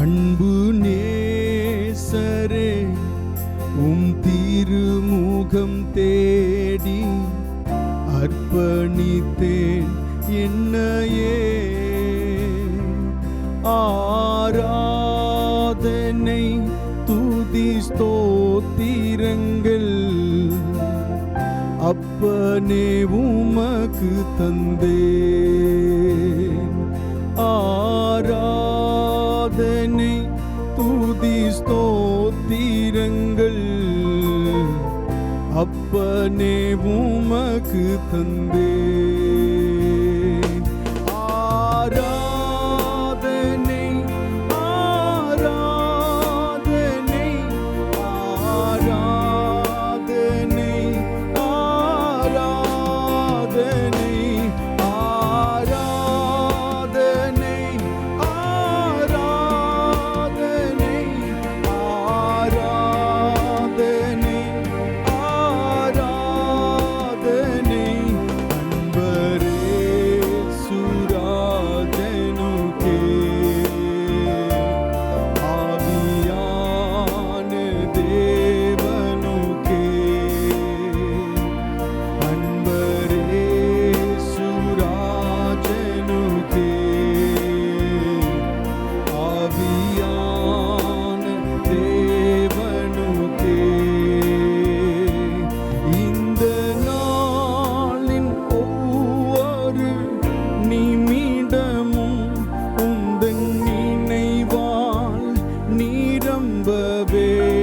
அன்பு நேசரே உம் திருமுகம் தேடி அர்ப்பணித்தேன் என்னையே. ஆராதனை துதி ஸ்தோத்திரங்கள் அப்பனே உமக்கு தந்தே. அப்பனே உமக்கு தந்தே ஆரா Baby.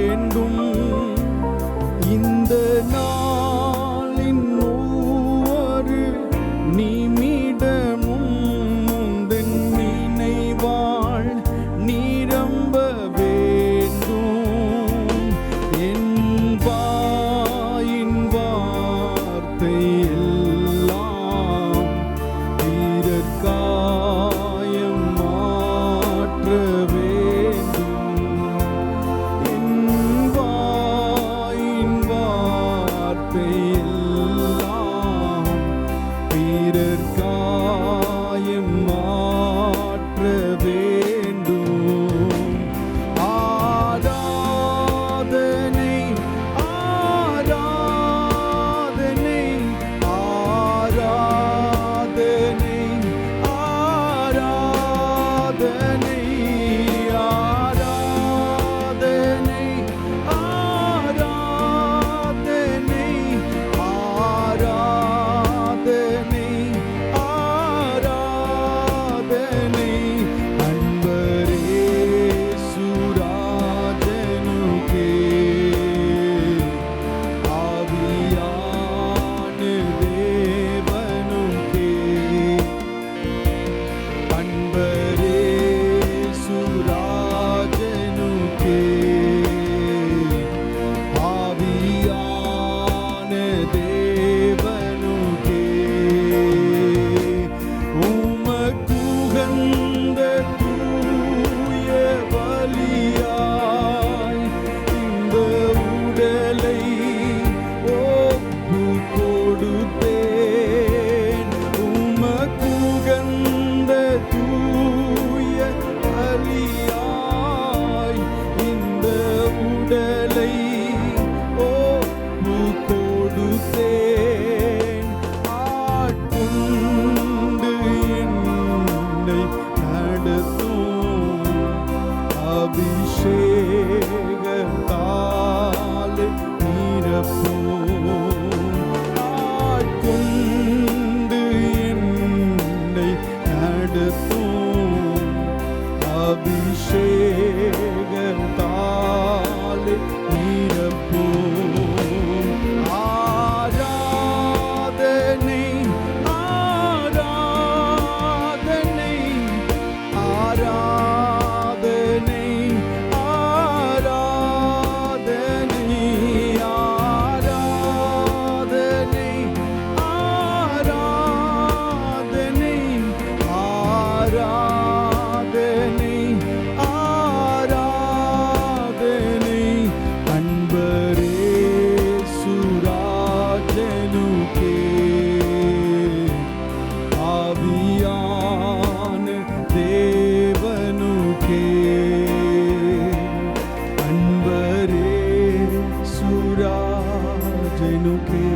genuke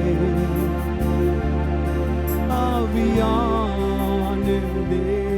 avian de